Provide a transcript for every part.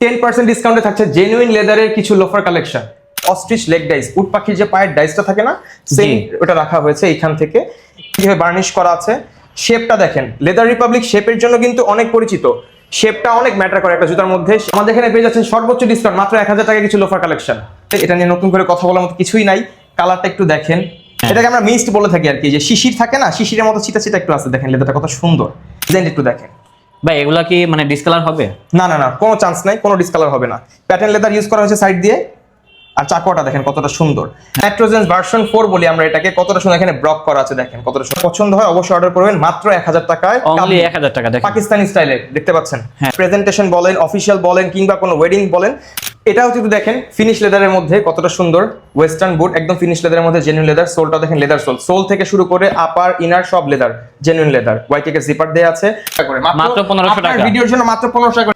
Ten percent ডিসকাউন্টে থাকছে genuine লেদারের কিছু লোফার কালেকশন অস্ট্রিচ লেগ ডাইস উট পাখির যে পায়ের ডাইসটা থাকে না জি। ওটা রাখা হয়েছে এইখান থেকে। কীভাবে বার্নিশ করা আছে? শেপটা দেখেন। লেদার রিপাবলিক শেপের জন্য কিন্তু অনেক পরিচিত। শেপটা অনেক ম্যাটার করে একটা জুতার মধ্যে। আমাদের এখানে পেয়ে যাচ্ছেন সর্বোচ্চ ডিসকাউন্ট মাত্র এক হাজার টাকা কিছু লোফার কালেকশন এটা নিয়ে নতুন করে কথা বলার মতো কিছুই নাই। কালারটা একটু দেখেন। এটাকে আমরা মিস্ট বলে থাকি আর কি। যে শিশির থাকে না শিশিরের মতো চিটা চিটা একটু আছে। দেখেন লেদারটা কত সুন্দর। ডিজাইন একটু দেখেন। ভাই, এগুলা কি মানে ডিসকালার হবে? না না না, কোনো চান্স নাই, কোনো ডিসকালার হবে না। প্যাটার্ন লেদার ইউজ করা হয়েছে সাইড দিয়ে। আর চাকুয়াটা দেখেন কতটা সুন্দর। নাইট্রোজেন ভার্সন ফোর বলি আমরা এটাকে কতটা সুন্দর এখানে ব্লক করা আছে দেখেন কতটা সুন্দর। পছন্দ হয় অবশ্যই অর্ডার করবেন মাত্র এক হাজার টাকায় এক হাজার টাকা দেখেন। পাকিস্তানি স্টাইলে দেখতে পাচ্ছেন? হ্যাঁ। প্রেজেন্টেশন বলেন অফিসিয়াল বলেন কিংবা কোনো ওয়েডিং বলেন এটাও যদি দেখেন ফিনিশ লেদারের মধ্যে কতটা সুন্দর ওয়েস্টার্ন বুট একদম ফিনিশ লেদারের মধ্যে জেনুইন লেদার সোলটা দেখেন লেদার সোল সোল থেকে শুরু করে আপার ইনার সব leather genuine leather white zipper দেয়া আছে। মাত্র 1500 টাকা। ভিডিওর জন্য মাত্র পনেরোশো টাকা।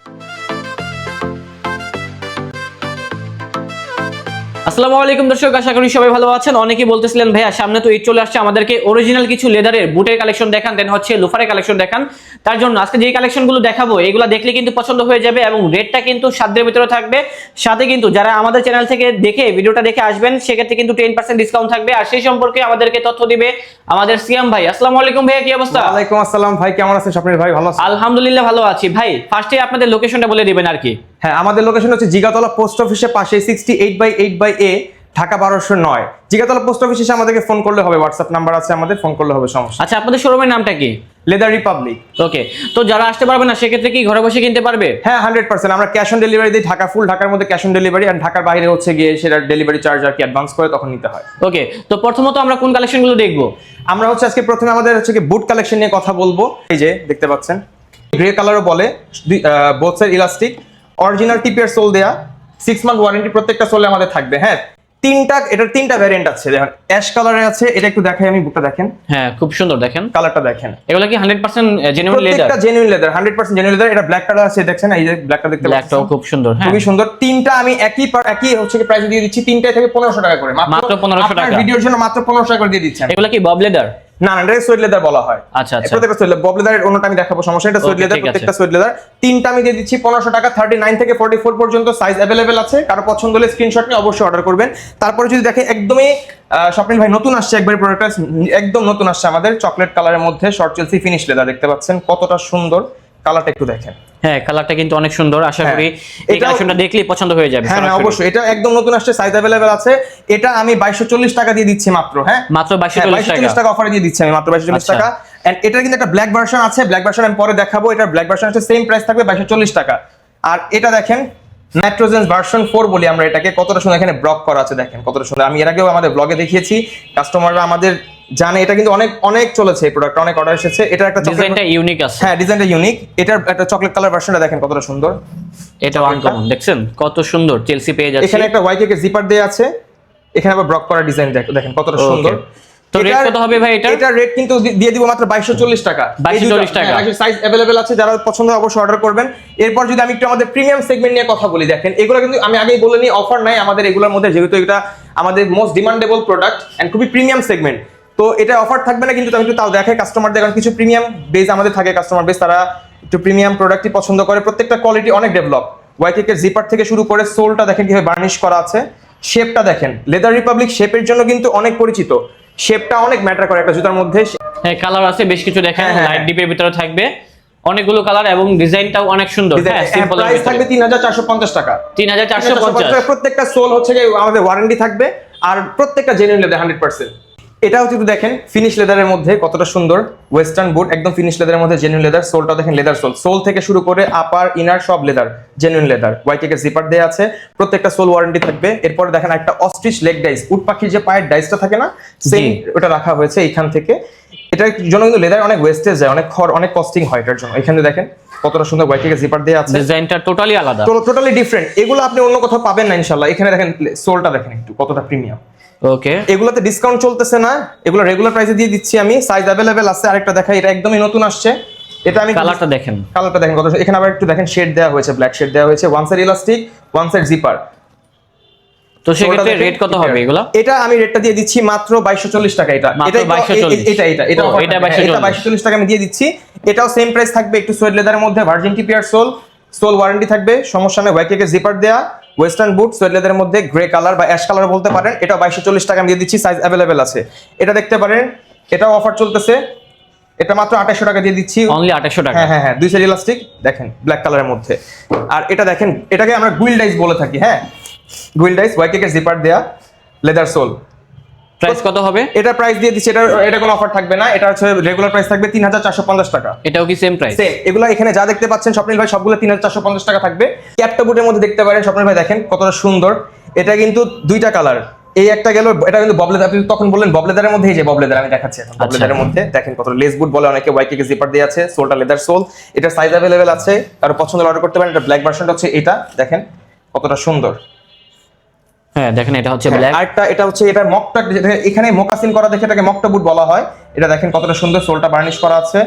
আসসালামু আলাইকুম দর্শক আশা করি সবাই ভালো আছেন। অনেকেই বলতেছিলেন ভাইয়া সামনে তো ঈদ চলে আসছে আমাদেরকে অরিজিনাল কিছু লেদারের বুটের কালেকশন দেখান দেন হচ্ছে লোফারের কালেকশন দেখান। তার জন্য আজকে যে কালেকশনগুলো দেখাবো এগুলো দেখলে কিন্তু পছন্দ হয়ে যাবে এবং রেটটা কিন্তু সাধ্যের ভিতরে থাকবে। সাথে কিন্তু যারা আমাদের চ্যানেল থেকে দেখে ভিডিওটা দেখে আসবেন সেক্ষেত্রে কিন্তু টেন পার্সেন্ট ডিসকাউন্ট থাকবে। আর সেই সম্পর্কে আমাদেরকে তথ্য দিবে আমাদের সিয়াম ভাই। আসসালামু আলাইকুম ভাইয়া কি অবস্থা? ওয়ালাইকুম আসসালাম ভাই কেমন আছেন? স্বপ্নের ভাই ভালো আছেন আলহামদুলিল্লাহ ভালো আছি। ভাই ফার্স্টে আপনাদের লোকেশনটা বলে দিবেন আর কি। হ্যাঁ আমাদের লোকেশন হচ্ছে জিগাতলা পোস্ট অফিসের পাশে sixty eight by eight by A Dhaka বারোশো নয়। জিগাতলা পোস্ট অফিসে এসে আমাদেরকে ফোন করলে হবে হোয়াটসঅ্যাপ নাম্বার আছে আমাদের ফোন করলে হবে সমস্যা। আচ্ছা আপনাদের শোরুমের নামটা কি? লেদার রিপাবলিক ওকে তো যারা আসতে পারবে না সেক্ষেত্রে কি ঘরে বসে কিনতে পারবে? হ্যাঁ হান্ড্রেড পার্সেন্ট আমরা ক্যাশ অন ডেলিভারি দিই ঢাকা ফুল ঢাকার মধ্যে ক্যাশ অন ডেলিভারি আর ঢাকার বাইরে হচ্ছে গিয়ে সেটা ডেলিভারি চার্জ আর কি অ্যাডভান্স করে তখন নিতে হয়। ওকে তো প্রথমত আমরা কোন কালেকশনগুলো দেখব? আমরা হচ্ছে আজকে প্রথমে আমাদের হচ্ছে কি বুট কালেকশন নিয়ে কথা বলব। এই যে দেখতে পাচ্ছেন। গ্রে কালারও বলে বোথসের ইলাস্টিক অরিজিনাল টিপের সোল দেয়া সিক্স মান্থ ওয়ারেন্টি প্রত্যেকটা সোলে আমাদের থাকবে হ্যাঁ? তিনটা এটার তিনটা ভ্যারিয়েন্ট আছে দেখেন অ্যাশ কালারে আছে এটা একটু দেখাই আমি বুকটা দেখেন। হ্যাঁ খুব সুন্দর দেখেন। কালারটা দেখেন। এগুলো কি হান্ড্রেড পার্সেন্ট জেনুইন লেদার প্রত্যেকটা genuine leather hundred percent genuine leather এটা ব্ল্যাক কালার আছে দেখছেন এই যে ব্ল্যাকটা দেখতে ব্ল্যাকটাও পাচ্ছেন? খুব সুন্দর হ্যাঁ। খুবই সুন্দর। তিনটা আমি একই একই হচ্ছে কি প্রাইস দিয়ে দিচ্ছি তিনটায় থেকে পনেরোশো টাকা করে। মাত্র 1500 টাকা। ভিডিওর জন্য মাত্র পনেরোশো টাকা করে দিয়ে দিচ্ছি এগুলো কি বব লেদার না না এটা সুইট লেদার বলা হয়। আচ্ছা আচ্ছা। প্রত্যেকটা লেদার বব লেদারের অন্যটা আমি দেখাবো সমস্যা এটা সুইট লেদার প্রত্যেকটা সোয়েট লেদার তিনটা আমি দিয়ে দিচ্ছি পনেরোশো টাকা থার্টি নাইন থেকে ফোর্টি ফোর পর্যন্ত সাইজ অ্যাভেলেবেল আছে। কারও পছন্দ হলে স্ক্রিনশট নিয়ে অবশ্যই অর্ডার করবেন। তারপরে যদি দেখে একদমই আহ, স্বপ্নিল ভাই নতুন আসছে একবার প্রোডাক্টটা একদম নতুন আসছে আমাদের চকলেট কালারের মধ্যে শর্ট চেলসি ফিনিশ লেদার দেখতে পাচ্ছেন কতটা সুন্দর কালারটা একটু দেখেন। হ্যাঁ কালারটা কিন্তু অনেক সুন্দর। আশা হ্যাঁ। করি এই কালেকশনটা দেখলেই পছন্দ হয়ে যাবে হ্যাঁ হ্যাঁ অবশ্যই। এটা একদম নতুন আসছে সাইজ অ্যাভেলেবেল আছে। এটা আমি বাইশশো চল্লিশ টাকা দিয়ে দিচ্ছি মাত্র হ্যাঁ? মাত্র বাইশশো হ্যাঁ, চল্লিশ 2240 টাকা অফারে দিয়ে দিচ্ছি আমি মাত্র বাইশশো চল্লিশ আচ্ছা। টাকা। এন্ড এটার কিন্তু একটা ব্ল্যাক ভার্সন আছে। ব্ল্যাক ভার্সন আমি পরে দেখাবো। এটা ব্ল্যাক ভার্সন আছে সেম প্রাইস থাকবে বাইশশো চল্লিশ টাকা। আর এটা দেখেন নাইট্রোজেন্স ভার্সন ফোর বলি আমরা এটাকে। কতটা সুন্দর এখানে ব্লক করা আছে দেখেন কতটা সুন্দর। আমি এর আগেও আমাদের ব্লগে দেখিয়েছি। কাস্টমাররা আমাদের জানে এটা কিন্তু অনেক অনেক চলেছে এই প্রোডাক্ট অনেক অর্ডার এসেছে এটা একটা chocolate- ডিজাইনটা ইউনিক আছে হ্যাঁ ডিজাইনটা ইউনিক এটার একটা চকলেট কালার ভার্সনটা দেখেন কতটা সুন্দর এটা আনকমন দেখছেন কত সুন্দর চেলসি পেয়ে যাচ্ছে এখানে একটা হোয়াইট কেকের জিপার দেয়া আছে এখানে আবার ব্লক করা ডিজাইন দেখেন কতটা Okay. সুন্দর তো rate এটার- কত হবে ভাই এটার? এটার রেট কিন্তু দি- দিয়ে দিব মাত্র 2240 টাকা 2240 টাকা। সাইজ अवेलेबल আছে যারা পছন্দ হয় অবশ্যই অর্ডার করবেন এরপর যদি আমি একটু আমাদের প্রিমিয়াম সেগমেন্ট নিয়ে কথা বলি দেখেন এগুলো কিন্তু আমি আগেই বলে নিই অফার নাই আমাদের এগুলোর মধ্যে যেহেতু এটা আমাদের মোস্ট ডিমান্ডেবল প্রোডাক্ট এন্ড খুবই প্রিমিয়াম সেগমেন্ট তো এটা অফার থাকবে না কিন্তু আমি একটু তাও দেখে কাস্টমারদের কারণ কিছু প্রিমিয়াম বেস আমাদের থাকে কাস্টমার বেস তারা একটু প্রিমিয়াম প্রোডাক্টই পছন্দ করে। প্রত্যেকটা কোয়ালিটি অনেক ডেভেলপ ওয়াইকেকের জিপার থেকে শুরু করে সোলটা দেখেন কীভাবে বার্নিশ করা আছে। শেপটা দেখেন। লেদার রিপাবলিক শেপের জন্য কিন্তু অনেক পরিচিত। শেপটা অনেক ম্যাটার করে একটা জুতার মধ্যে। হ্যাঁ কালার আছে বেশ কিছু দেখেন। লাইট ডিপের ভিতরে থাকবে। অনেকগুলো কালার এবং ডিজাইনটাও অনেক সুন্দর। প্রাইস হ্যাঁ, থাকবে 3450 টাকা। 3450 প্রত্যেকটা সোল হচ্ছে আমাদের ওয়ারেন্টি থাকবে আর প্রত্যেকটা জেনুইন লেদার 100% এটা হচ্ছে একটু দেখেন ফিনিশ লেদারের মধ্যে কতটা সুন্দর ওয়েস্টার্ন বুট একদম ফিনিশ লেদারের মধ্যে জেনুইন লেদার সোলটা দেখেন লেদার সোল সোল থেকে শুরু করে আপার ইনার সব লেদার জেনুইন লেদার হোয়াইটেকে জিপার দেওয়া আছে প্রত্যেকটা সোল ওয়ারেন্টি থাকবে। এরপর দেখেন একটা অস্ট্রিচ লেগ ডাইস উট পাখির যে পায়ের ডাইসটা থাকে না সেই ওটা রাখা হয়েছে এখান থেকে। এটার জন্য কিন্তু লেদার অনেক ওয়েস্টেজ যায় অনেক খড় অনেক কস্টিং হয় এটার জন্য। এখানে দেখেন কতটা সুন্দর হোয়াইটেকে জিপার দেওয়া আছে। ডিজাইনটা টোটালি আলাদা। টোটালি ডিফারেন্ট এগুলো আপনি অন্য কোথাও পাবেন না ইনশাআল্লাহ। এখানে দেখেন সোলটা দেখেন একটু কতটা প্রিমিয়াম ওকে এগুলোতে ডিসকাউন্ট চলতেছে না। এগুলো রেগুলার প্রাইসে দিয়ে দিচ্ছি আমি। সাইজ অ্যাভেলেবেল আছে। আরেকটা দেখাই। এটা একদমই নতুন আসছে। এটা আমি কালারটা দেখেন। কালারটা দেখেন কত এখানে আবার একটু দেখেন শেড দেওয়া হয়েছে ব্ল্যাক শেড দেওয়া হয়েছে। One side elastic one side zipper তো সেক্ষেত্রে রেট কত হবে এগুলা? এটা আমি রেটটা দিয়ে দিচ্ছি মাত্র বাইশশো চল্লিশ টাকা এটা। এটা 2240 এটা এটা এটা ও, এটা হ্যাঁ, 2240 চল্লিশ টাকা আমি দিয়ে দিচ্ছি। এটাও সেম প্রাইস থাকবে একটু সোয়েড লেদারের মধ্যে। Virgin TPR sole sole warranty থাকবে। সমস্যা নেই। ওয়াইকেকে জিপার দেয়া। ওয়েস্টার্ন বুট সোয়েটলেদের মধ্যে গ্রে কালার বা অ্যাশ কালার বলতে পারেন এটা বাইশশো চল্লিশ টাকা আমি দিয়ে দিচ্ছি সাইজ অ্যাভেলেবেল আছে। এটা দেখতে পারেন এটাও অফার চলতেছে এটা মাত্র আঠাশশো টাকা দিয়ে দিচ্ছি। অনলি আঠাশশো টাকা। হ্যাঁ হ্যাঁ হ্যাঁ দুই সাইজ ইলাস্টিক দেখেন ব্ল্যাক কালারের মধ্যে। আর এটা দেখেন এটাকে আমরা গুইল ডাইস বলে থাকি হ্যাঁ? গুইল ডাইস ওয়াইকেকের জিপার দেয়া লেদার সোল প্রাইস কত হবে? এটা প্রাইস দিয়ে দিচ্ছি এটা এটা কোনো অফার থাকবে না এটা হচ্ছে রেগুলার প্রাইস থাকবে তিন হাজার চারশো পঞ্চাশ টাকা। এটাও কি সেম প্রাইস সেম এগুলো এখানে যা দেখতে পাচ্ছেন স্বপ্নিল ভাই সবগুলো তিন হাজার চারশো পঞ্চাশ টাকা থাকবে। ক্যাপটা বুটের মধ্যে দেখতে পারেন স্বপ্নিল ভাই দেখেন কতটা সুন্দর। এটা কিন্তু দুইটা কালার এই একটা গেল এটা কিন্তু ববলেদার আপনি তখন বললেন ববলেদারের মধ্যে এই যে ববলেদার আমি দেখাচ্ছি এখন আচ্ছা। ববলেদারের মধ্যে। দেখেন কত লেস বুট বলে অনেকে ওয়াইকে কে জিপার দিয়ে আছে সোলটা লেদার সোল এটা সাইজ অ্যাভেলেবেল আছে কারও পছন্দ অর্ডার করতে পারেন এটা ব্ল্যাক ভার্সনটা হচ্ছে এটা দেখেন কতটা সুন্দর। হ্যাঁ দেখেন এটা হচ্ছে ব্ল্যাক আরেকটা এটা হচ্ছে এটা মকটা এখানে মোকাসিন করা দেখে এটাকে মকটা বুট বলা হয়। এটা দেখেন কতটা সুন্দর সোলটা বার্নিশ করা আছে।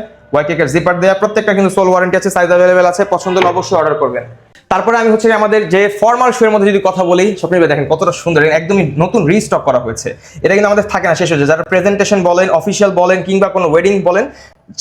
জিপার দেয়া প্রত্যেকটা কিন্তু সোল ওয়ারেন্টি আছে সাইজ অ্যাভেলেবেল আছে পছন্দ হলে অবশ্যই অর্ডার করবেন। তারপরে আমি হচ্ছে আমাদের যে ফর্মাল শু এর মধ্যে যদি কথা বলি স্বপ্নিল ভাই দেখেন কতটা সুন্দর একদমই নতুন রিস্টক করা হয়েছে। এটা কিন্তু আমাদের থাকে না শেষ হয়েছে যারা প্রেজেন্টেশন বলেন অফিসিয়াল বলেন কিংবা কোনো ওয়েডিং বলেন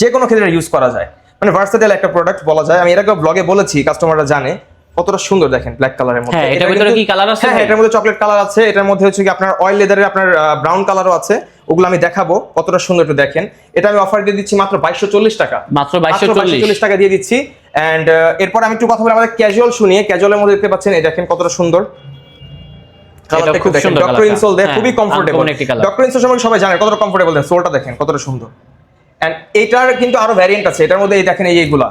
যে কোনো ক্ষেত্রে ইউজ করা যায়। মানে ভার্সেটাইল একটা প্রোডাক্ট বলা যায়। আমি এর আগে ব্লগে বলেছি কাস্টমাররা জানে। কতটা সুন্দর দেখেন ব্ল্যাক কালারের মধ্যে। হ্যাঁ, এটার ভিতরে কি colour আছে? হ্যাঁ হ্যাঁ, এটার মধ্যে চকলেট কালার আছে এটার মধ্যে হচ্ছে কি আপনার অয়েল লেদারের আপনার ব্রাউন কালারও আছে ওগুলো আমি দেখাবো কতটা সুন্দর একটু দেখেন। এটা আমি অফার দিয়ে দিচ্ছি মাত্র বাইশশো চল্লিশ টাকা। মাত্র 2240 চল্লিশ। টাকা দিয়ে দিচ্ছি। এন্ড এরপর আমি একটু কথা বলি আমাদের ক্যাজুয়াল শুনিয়ে ক্যাজুয়ালের মধ্যে দেখতে পাচ্ছেন এই দেখেন কতটা সুন্দর। খুব সুন্দর ডক্টর ইনসোল দেয় খুবই কমফোর্টেবল ডক্টর ইনসোল সম্পর্কে সবাই জানে কতটা কমফোর্টেবল দেন সোলটা দেখেন কতটা সুন্দর। এন্ড এইটার কিন্তু আরও ভ্যারিয়েন্ট আছে এটার মধ্যে এই দেখেন এই এইগুলা।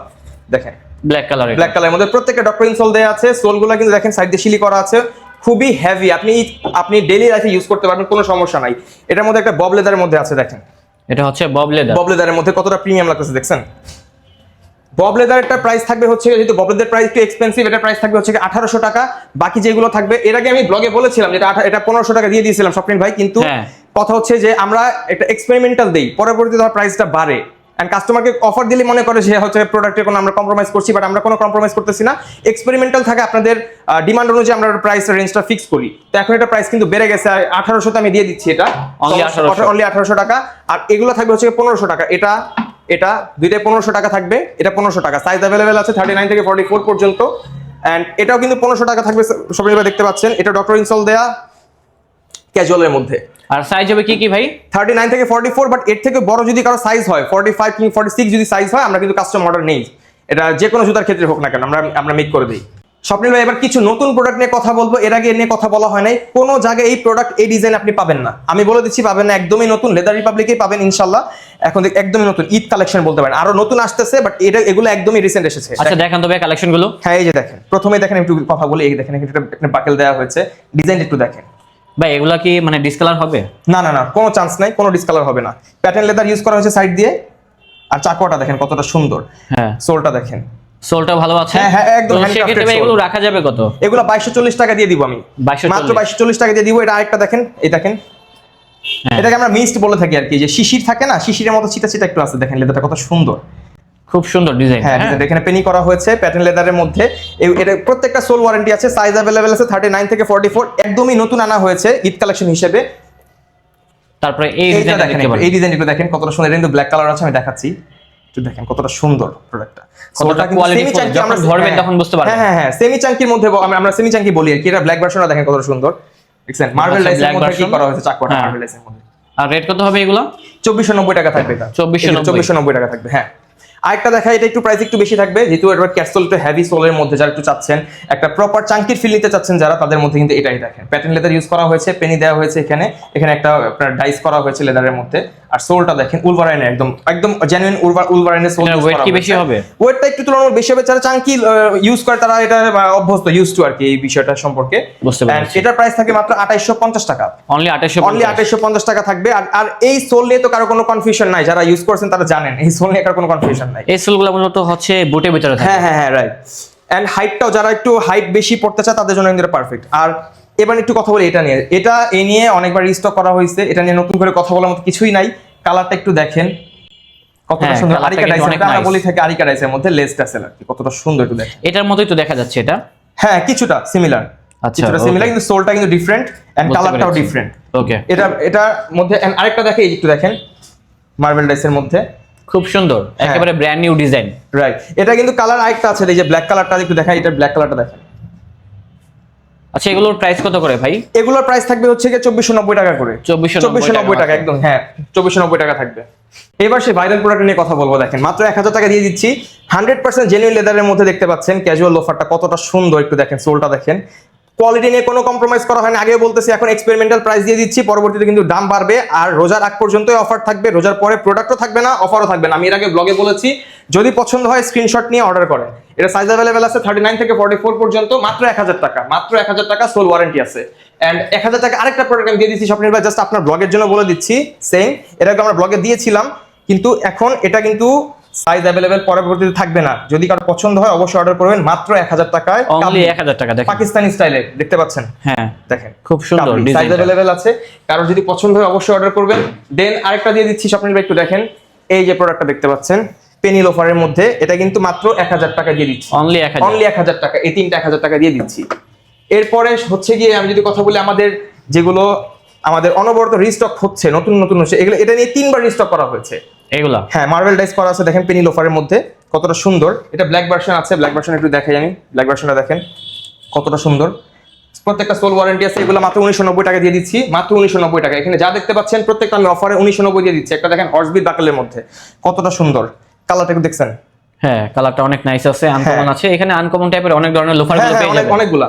দেখেন। ব্ল্যাক কালার ব্ল্যাক কালারের মধ্যে প্রত্যেকটা ডক্টর ইনসোল দেওয়া আছে। সোলগুলো কিন্তু দেখেন সাইড দিয়ে শিলি করা আছে। খুবই হেভি আপনি আপনি ডেলি লাইফে ইউজ করতে পারবেন কোনো সমস্যা নাই। এটার মধ্যে একটা বব লেদারের মধ্যে আছে দেখেন। এটা হচ্ছে বব লেদার বব লেদারের মধ্যে কতটা প্রিমিয়াম লাগতেছে দেখছেন? বব লেদারটা প্রাইস থাকবে হচ্ছে যেহেতু বব লেদার প্রাইস একটু এক্সপেন্সিভ এটা প্রাইস থাকবে হচ্ছে আঠারোশো টাকা। বাকি যেগুলো থাকবে এর আগে আমি ব্লগে বলেছিলাম যেটা এটা পনেরোশো টাকা দিয়ে দিয়েছিলাম স্বপ্নিল ভাই কিন্তু হ্যাঁ। কথা হচ্ছে যে আমরা একটা এক্সপেরিমেন্টাল দেই। পরবর্তীতে প্রাইসটা বাড়ে। এন্ড কাস্টমারকে অফার দিলে মনে করে যে হচ্ছে প্রোডাক্টের কোনো আমরা কম্প্রোমাইজ করছি বাট আমরা কোনো কম্প্রোমাইজ করতেছি না। এক্সপেরিমেন্টাল থাকে আপনাদের ডিমান্ড অনুযায়ী আমরা প্রাইস রেঞ্জটা ফিক্স করি। তো এখন এটা প্রাইস কিন্তু বেড়ে গেছে আঠারোশোতে আমি দিয়ে দিচ্ছি এটা। Only 1800 অনলি আঠারোশো টাকা। আর এগুলো থাকবে হচ্ছে পনেরোশো টাকা। এটা এটা দুইটাই পনেরোশো টাকা থাকবে এটা পনেরোশো টাকা। সাইজ অ্যাভেলেবেল আছে থার্টি নাইন থেকে ফর্টি ফোর পর্যন্ত। অ্যান্ড এটাও কিন্তু পনেরোশো টাকা থাকবে সবাই দেখতে পাচ্ছেন। এটা ডক্টর ইনসল দেয়া ক্যাজুয়ালের মধ্যে। আর সাইজ হবে কি কি ভাই? থার্টি নাইন থেকে ফর্টি ফোর বাট এর থেকে বড় যদি কারও সাইজ হয় ফর্টি ফাইভ কিংবা ফর্টি সিক্স যদি সাইজ হয় আমরা কিন্তু কাস্টম অর্ডার নেই। এটা যে কোনো জুতার ক্ষেত্রে হোক না কেন আমরা আমরা মেক করে দিই। স্বপ্নিল ভাই এবার কিছু নতুন প্রোডাক্ট নিয়ে কথা বলব। এর আগে এ নিয়ে কথা বলা হয় নাই। কোনো জায়গায় এই প্রোডাক্ট এই ডিজাইন আপনি পাবেন না। আমি বলে দিচ্ছি পাবেন না। একদমই নতুন। লেদার রিপাবলিকেই পাবেন ইনশাল্লাহ। এখন দেখ- একদমই নতুন। ঈদ কালেকশন বলতে পারেন। আরও নতুন আসতেছে বাট এটা এগুলো একদমই রিসেন্ট এসেছে। আচ্ছা দেখান তো ভাই কালেকশনগুলো। হ্যাঁ এই যে দেখেন। প্রথমে দেখেন একটু কথা বলি। এই দেখেন একটা বাকেল দেওয়া হয়েছে। ডিজাইন একটু দেখেন। ভাই এগুলা কি মানে ডিসকালার হবে? না না না কোনো চান্স নাই কোনো ডিসকালার হবে না। প্যাটার্ন লেদার ইউজ করা হয়েছে সাইড দিয়ে। আর চাকুয়াটা দেখেন কতটা সুন্দর। হ্যাঁ। সোলটা দেখেন। সোলটা ভালো আছে? হ্যাঁ, হ্যাঁ, একদম সেক্ষেত্রে ভাই এগুলো রাখা যাবে কত? এগুলো বাইশশো চল্লিশ টাকা দিয়ে দিব আমি। 2240 মাত্র বাইশশো চল্লিশ টাকা দিয়ে দিব। এটা আরেকটা দেখেন এই দেখেন। হ্যাঁ। এটাকে আমরা মিস্ট বলে থাকি আর কি। যে শিশির থাকে না শিশিরের মতো চিতা চিতা একটু আছে দেখেন লেদারটা কত সুন্দর। খুব সুন্দর ডিজাইন হ্যাঁ টা এখানে পেনি করা হয়েছে প্যাটার্ন লেদারের মধ্যে। এটা প্রত্যেকটা সোল ওয়ারেন্টি আছে সাইজ অ্যাভেলেবেল আছে থার্টি নাইন থেকে ফর্টি ফোর একদমই নতুন আনা হয়েছে ঈদ কালেকশন হিসেবে। তারপরে এই ডিজাইনটা দেখেন এই ডিজাইন একটু দেখেন কতটা সুন্দর কিন্তু ব্ল্যাক কালার আছে আমি দেখাচ্ছি। একটু দেখেন কতটা সুন্দর প্রোডাক্টটা কতটা full, যখন ধরবেন তখন বুঝতে পারবেন। হ্যাঁ হ্যাঁ হ্যাঁ সেমি চাঙ্কির মধ্যে আমরা- আমরা সেমি চাঙ্কি বলি আর কি এটা ব্ল্যাক ভার্সনটা দেখেন কতটা সুন্দর। দেখছেন? মার্বেল লাইসের মধ্যে কি করা হয়েছে চাকওয়াটা হ্যাঁ। মার্বেল লাইসের মধ্যে। আর রেট কত হবে এগুলো? চব্বিশশো নব্বই টাকা থাকবে এটা। 2490 চব্বিশশো নব্বই টাকা থাকবে হ্যাঁ। আরেকটা দেখা এটা একটু প্রাইস একটু বেশি থাকবে যেহেতু এটা ক্যাপসুল একটু হেভি সোলের মধ্যে যারা একটু চাচ্ছেন একটা প্রপার চাঙ্কির ফিল নিতে চাচ্ছেন যারা তাদের মধ্যে কিন্তু এটাই দেখেন। প্যাটার্ন লেদার ইউজ করা হয়েছে পেনি দেওয়া হয়েছে এখানে এখানে একটা আপনার ডাইস করা হয়েছে লেদারের মধ্যে। আর সোলটা দেখেন উলভারাইনের একদম একদম জেনুইন উলভারাইনের সোল weight কি বেশি হবে? ওয়েটটা একটু তুলনামূলক বেশি হবে যারা চাঙ্কি ইউজ করে তারা এটা অভ্যস্ত ইউজ টু আর কি এই বিষয়টা সম্পর্কে। বুঝতে পেরেছি। এটার প্রাইস থাকে মাত্র আঠাইশশো পঞ্চাশ টাকা। অনলি আঠাশশো অনলি আঠাইশশো পঞ্চাশ টাকা থাকবে। আর আর এই সোল নিয়ে তো কারও কোনো কনফিউশন নাই যারা ইউজ করছেন তারা জানেন এই সোল নিয়ে কারও কোনো কনফিউশন নাই। এই সোলগুলো মূলত হচ্ছে বুটের ভিতরে থাকে। হ্যাঁ হ্যাঁ হ্যাঁ রাইট এন্ড হাইটটাও যারা একটু হাইট বেশি পড়তে চায় তাদের জন্য কিন্তু পারফেক্ট আর এবার একটু কথা বলি এটা নিয়ে। এটা এই নিয়ে অনেকবার রিস্টক করা হয়েছে। এটা নিয়ে নতুন করে কথা বলার মতো কিছুই নাই। কালারটা একটু দেখেন। কতটা সুন্দর আরিকা আমরা বলি থাকি আরিকা ডাইসের মধ্যে লেস টাসেল আর কি কতটা সুন্দর একটু দেখেন। এটার মতোই তো দেখা যাচ্ছে এটা। হ্যাঁ কিছুটা সিমিলার আচ্ছা, কিছুটা সিমিলার কিন্তু সোলটা কিন্তু ডিফারেন্ট এন্ড কালারটাও ডিফারেন্ট ওকে এটা এটার মধ্যে and আরেকটা দেখে একটু দেখেন মার্বেল ডাইসের মধ্যে। খুব সুন্দর হ্যাঁ। একেবারে ব্র্যান্ড নিউ ডিজাইন রাইট এটা কিন্তু কালার আরেকটা আছে এই যে ব্ল্যাক কালারটা একটু দেখাই এটা ব্ল্যাক কালারটা দেখেন আচ্ছা এগুলোর প্রাইস কত করে ভাই? এগুলোর প্রাইস থাকবে হচ্ছে গিয়ে চব্বিশশো নব্বই টাকা করে। 2490 চব্বিশশো নব্বই টাকা একদম হ্যাঁ চব্বিশশো নব্বই টাকা থাকবে। এবার সেই ভাইরাল প্রোডাক্ট নিয়ে কথা বলব দেখেন মাত্র এক হাজার টাকা দিয়ে দিচ্ছি। হান্ড্রেড পার্সেন্ট জেনুইন লেদারের মধ্যে দেখতে পাচ্ছেন ক্যাজুয়াল লোফারটা কতটা সুন্দর একটু দেখেন সোলটা দেখেন। কোয়ালিটি নিয়ে কোনো কম্প্রোমাইজ করা হয় না আগেও বলতেছি, এখন এক্সপেরিমেন্টাল প্রাইস দিয়ে দিচ্ছি। পরবর্তীতে কিন্তু দাম বাড়বে। আর রোজার আগ পর্যন্তই অফার থাকবে। রোজার পরে প্রোডাক্টও থাকবে না অফারও থাকবে না। আমি এর আগে ব্লগে বলেছি, যদি পছন্দ হয় স্ক্রিনশট নিয়ে অর্ডার করেন। এটা সাইজ অ্যাভেলেবেল আছে থার্টি নাইন থেকে ফর্টি ফোর পর্যন্ত, মাত্র এক হাজার টাকা। মাত্র এক হাজার টাকা সোল ওয়ারেন্টি আছে। অ্যান্ড এক হাজার টাকা আরেকটা প্রোডাক্ট আমি দিয়ে দিচ্ছি, স্বপ্নের ভাই জাস্ট আপনার ব্লগের জন্য বলে দিচ্ছি। সেম এটাকে আমরা ব্লগে দিয়েছিলাম, কিন্তু এখন এটা কিন্তু সাইজ অ্যাভেলেবেল পরবর্তীতে থাকবে না। যদি কারও পছন্দ হয় অবশ্যই অর্ডার করবেন। মাত্র এক হাজার টাকায় অনলি এক হাজার টাকা দেখেন। পাকিস্তানি স্টাইলে দেখতে পাচ্ছেন? হ্যাঁ দেখেন খুব সুন্দর সাইজ অ্যাভেলেবেল আছে। কারও যদি পছন্দ হয় অবশ্যই অর্ডার করবেন। দেন আরেকটা দিয়ে দিচ্ছি স্বপ্নের ভাই একটু দেখেন। এই যে প্রোডাক্টটা দেখতে পাচ্ছেন পেনি লোফারের মধ্যে এটা কিন্তু মাত্র এক হাজার টাকা দিয়ে দিচ্ছি। অনলি এক হাজার। অনলি এক হাজার টাকা এই তিনটা এক হাজার টাকা দিয়ে দিচ্ছি। এরপরে হচ্ছে গিয়ে আমি যদি কথা বলি আমাদের যেগুলো আমাদের অনবরত রিস্টক হচ্ছে নতুন নতুন হচ্ছে এগুলো এটা নিয়ে তিনবার রিস্টক করা হয়েছে। এগুলা? হ্যাঁ মার্বেল ডাইস করা আছে দেখেন পেনি লোফারের মধ্যে। কতটা সুন্দর। এটা ব্ল্যাক ভার্সন আছে ব্ল্যাক ভার্সন একটু দেখাই আমি। ব্ল্যাক ভার্সনটা দেখেন কতটা সুন্দর। প্রত্যেকটা সোল ওয়ারেন্টি আছে এগুলো মাত্র উনিশশো নব্বই টাকা দিয়ে দিচ্ছি। মাত্র উনিশশো নব্বই টাকা। এখানে যা দেখতে পাচ্ছেন প্রত্যেকটা আমি অফারে উনিশশো নব্বই দিয়ে দিচ্ছি। একটা দেখেন হর্সবিট বাকেলের মধ্যে। কতটা সুন্দর। কালারটা একটু দেখছেন? হ্যাঁ কালারটা অনেক নাইস আছে আনকমন হ্যাঁ। আছে। এখানে আনকমন টাইপের অনেক ধরনের লোফার হ্যাঁ গুলো হ্যাঁ অনেক অনেকগুলা।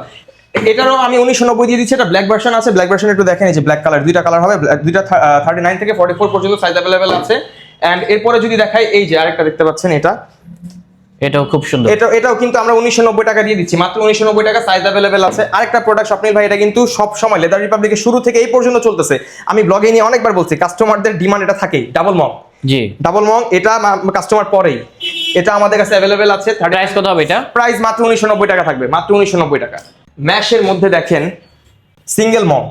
এটারও আমি উনিশশো নব্বই দিয়ে দিচ্ছি। এটা ব্ল্যাক ভার্সন আছে ব্ল্যাক ভার্সন একটু দেখেন এই যে ব্ল্যাক কালার দুইটা কালার হবে দুইটা থার্টি নাইন থেকে ফর্টি ফোর পর্যন্ত সাইজ অ্যাভেলেবেল আছে। অ্যান্ড এরপরে যদি দেখাই এই যে আরেকটা দেখতে পাচ্ছেন এটা। এটাও খুব সুন্দর। এটা এটাও কিন্তু আমরা উনিশশো নব্বই টাকা দিয়ে দিচ্ছি। মাত্র উনিশশো নব্বই টাকা সাইজ অ্যাভেলেবেল আছে। আরেকটা প্রোডাক্ট স্বপ্নিল ভাই এটা কিন্তু সব সময় লেদার রিপাবলিকের শুরু থেকে এই পর্যন্ত চলতেছে। আমি ব্লগে নিয়ে অনেকবার বলছি কাস্টমারদের ডিমান্ড এটা থাকেই। ডাবল মং জি। ডাবল মং এটা কাস্টমার পরেই। এটা আমাদের কাছে অ্যাভেলেবেল আছে। প্রাইস কত হবে এটা? প্রাইস মাত্র উনিশশো নব্বই টাকা থাকবে। মাত্র উনিশশো নব্বই টাকা। ম্যাশের মধ্যে দেখেন সিঙ্গেল মং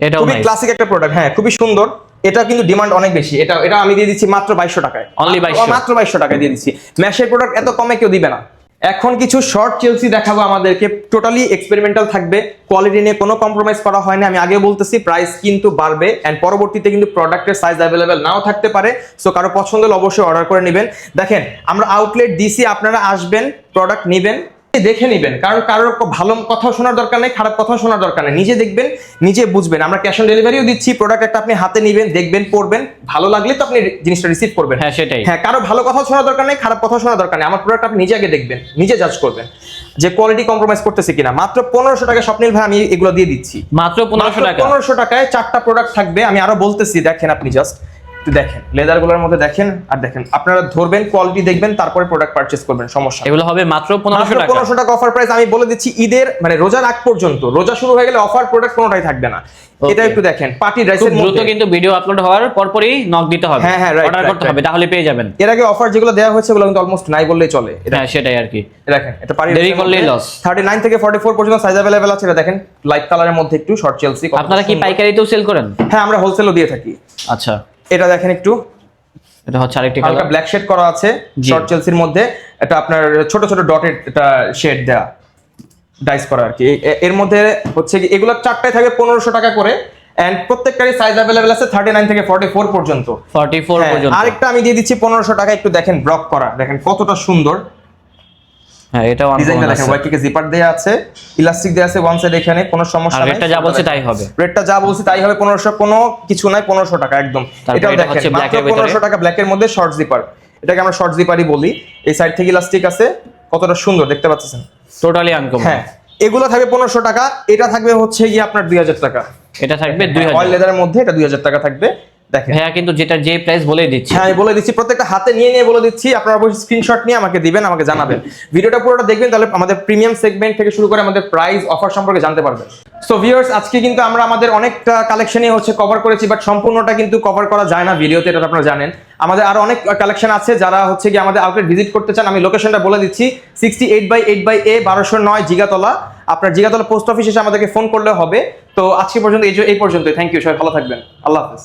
এটা খুবই ক্লাসিক একটা প্রোডাক্ট হ্যাঁ খুবই সুন্দর। এটা কিন্তু ডিমান্ড অনেক বেশি। এটা এটা আমি দিয়ে দিচ্ছি মাত্র বাইশশো টাকায়। অনলি 2200 মাত্র বাইশশো টাকায় দিয়ে দিচ্ছি। ম্যাশের প্রোডাক্ট এত কমে কেউ দিবে না। এখন কিছু শর্ট চেলসি দেখাবো আমাদেরকে। টোটালি এক্সপেরিমেন্টাল থাকবে। কোয়ালিটি নিয়ে কোনো কম্প্রোমাইজ করা হয় না। আমি আগে বলতেছি প্রাইস কিন্তু বাড়বে। অ্যান্ড পরবর্তীতে কিন্তু প্রোডাক্টের সাইজ অ্যাভেলেবেল নাও থাকতে পারে। সো কারও পছন্দ হলে অবশ্যই অর্ডার করে নেবেন। দেখেন আমরা আউটলেট দিছি আপনারা আসবেন প্রোডাক্ট নেবেন। দেখে নেবেন। কারণ কারোর ভালো কথা শোনার দরকার নেই খারাপ কথা শোনার দরকার নেই। নিজে দেখবেন নিজে বুঝবেন। আমরা ক্যাশ অন ডেলিভারিও দিচ্ছি প্রোডাক্ট একটা আপনি হাতে নেবেন দেখবেন পড়বেন। ভালো লাগলে তো আপনি জিনিসটা রিসিভ করবেন। হ্যাঁ সেটাই। হ্যাঁ কারও ভালো কথা শোনার দরকার নেই খারাপ কথা শোনার দরকার নেই। আমার প্রোডাক্ট আপনি নিজে আগে দেখবেন নিজে জাজ করবেন যে কোয়ালিটি কম্প্রোমাইজ করতেছে কিনা। মাত্র পনেরোশো টাকা স্বপ্নিল ভাই আমি এগুলো দিয়ে দিচ্ছি। মাত্র পনেরোশো টাকা? পনেরোশো টাকায় চারটা প্রোডাক্ট থাকবে। আমি আরও বলতেছি দেখেন আপনি জাস্ট একটু দেখেন লেদারগুলোর মধ্যে দেখেন আর দেখেন আপনারা ধরবেন কোয়ালিটি দেখবেন তারপরে প্রোডাক্ট পারচেস করবেন সমস্যা এগুলো হবে মাত্র পনেরোশো টাকা। অফার প্রাইস আমি বলে দিচ্ছি ঈদের মানে রোজার আগ পর্যন্ত রোজা শুরু হয়ে গেলে অফার প্রোডাক্ট কোনোটাই থাকবে না। এটা একটু দেখেন পার্টি ড্রেসের দ্রুত কিন্তু ভিডিও আপলোড হওয়ার পরপরই নক দিতে হবে। হ্যাঁ, হ্যাঁ, অর্ডার করতে হবে তাহলে পেয়ে যাবেন। এর আগে অফার যেগুলো দেওয়া হয়েছে ওগুলো কিন্তু অলমোস্ট নাই বললেই চলে। হ্যাঁ সেটাই আর কি। দেখেন এটা পারি দেরি করলেই। থার্টি নাইন থেকে ফর্টি ফোর পর্যন্ত সাইজ অ্যাভেলেবেল আছে এটা দেখেন লাইট কালারের মধ্যে একটু শর্ট চেলসি আপনারা কি পাইকারিতেও সেল করেন? হ্যাঁ আমরা হোলসেলও দিয়ে থাকি। আচ্ছা। এটা দেখেন একটু। এটা হচ্ছে আরেকটি হালকা ব্ল্যাক শেড করা আছে শর্ট চেলসির মধ্যে। এটা আপনার ছোট ছোট ডটেড এটা শেড দেয়া। ডাইস করা আর কি এর মধ্যে হচ্ছে কি এগুলো চারটায় থাকে পনেরোশো টাকা করে। এন্ড প্রত্যেকটারই সাইজ অ্যাভেলেবেল আছে থার্টি নাইন থেকে ফর্টি ফোর পর্যন্ত। ফর্টি ফোর হ্যাঁ, পর্যন্ত। আরেকটা আমি দিয়ে দিচ্ছি পনেরোশো টাকা একটু দেখেন ব্লক করা। দেখেন কতটা সুন্দর। হ্যাঁ এটাও ডিজাইনটা দেখেন আছে। ওয়াইকে জিপার দেওয়া আছে ইলাস্টিক দেওয়া আছে ওয়ান সাইড এখানে কোনো সমস্যা নাই। রেটটা যা বলছে তাই হবে। রেটটা যা বলছি তাই হবে পনেরোশো কোনো কিছু নাই পনেরোশো টাকা একদম। এটাও দেখেন মাত্র মধ্যে শর্ট জিপার এটাকে আমরা শর্ট জিপারই বলি। এই সাইড থেকে ইলাস্টিক আছে কতটা সুন্দর দেখতে পাচ্ছেন? টোটালি আনকমন হ্যাঁ এগুলো থাকবে পনেরোশো টাকা এটা থাকবে হচ্ছে গিয়ে আপনার দুই হাজার টাকা। এটা থাকবে দুই অয়েল লেদারের মধ্যে এটা দুই হাজার টাকা থাকবে। দেখেন। ভাইয়া কিন্তু যেটা যে প্রাইস বলে দিচ্ছি। হ্যাঁ আমি বলে দিচ্ছি প্রত্যেকটা হাতে নিয়ে নিয়ে বলে দিচ্ছি। আপনারা অবশ্যই স্ক্রিনশট নিয়ে আমাকে দিবেন আমাকে জানাবেন। ভিডিওটা পুরোটা দেখবেন তাহলে আমাদের প্রিমিয়াম সেগমেন্ট থেকে শুরু করে আমাদের প্রাইস অফার সম্পর্কে জানতে পারবেন। সো ভিউয়ার্স আজকে কিন্তু আমরা আমাদের অনেকটা কালেকশনই হচ্ছে কভার করেছি বাট সম্পূর্ণটা কিন্তু কভার করা যায় না ভিডিওতে এটা আপনারা জানেন। আমাদের আরও অনেক কালেকশন আছে যারা হচ্ছে কি আমাদের আউটলেট ভিজিট করতে চান। আমি লোকেশনটা বলে দিচ্ছি sixty eight by eight by A বারোশো নয় জিগাতলা। আপনার জিগাতলা পোস্ট অফিস এসে আমাদেরকে ফোন করলে হবে। তো আজকে পর্যন্ত এই পর্যন্তই। থ্যাংক ইউ সবাই ভালো থাকবেন। আল্লাহ হাফেজ।